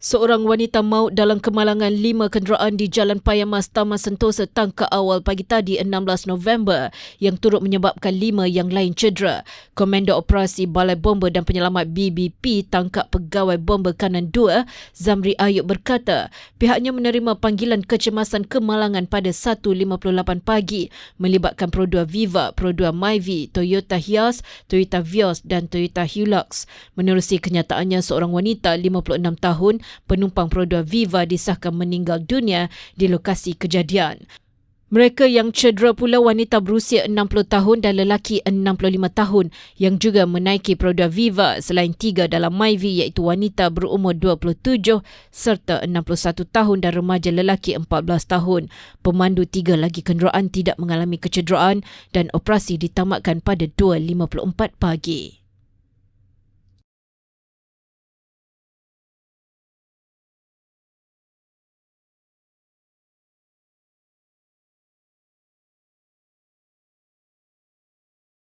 Seorang wanita maut dalam kemalangan lima kenderaan di Jalan Payamas Taman Sentosa tangka awal pagi tadi 16 November yang turut menyebabkan lima yang lain cedera. Komando Operasi Balai Bomba dan Penyelamat BBP tangkap pegawai bomba kanan 2 Zamri Ayub berkata pihaknya menerima panggilan kecemasan kemalangan pada 1.58 pagi melibatkan Pro2 Viva, Pro2 Myvi, Toyota Hiace, Toyota Vios dan Toyota Hilux. Menerusi kenyataannya seorang wanita 56 tahun penumpang Pro2 Viva disahkan meninggal dunia di lokasi kejadian. Mereka yang cedera pula wanita berusia 60 tahun dan lelaki 65 tahun yang juga menaiki Proda Viva selain tiga dalam MyV iaitu wanita berumur 27 serta 61 tahun dan remaja lelaki 14 tahun. Pemandu tiga lagi kenderaan tidak mengalami kecederaan dan operasi ditamatkan pada 2.54 pagi.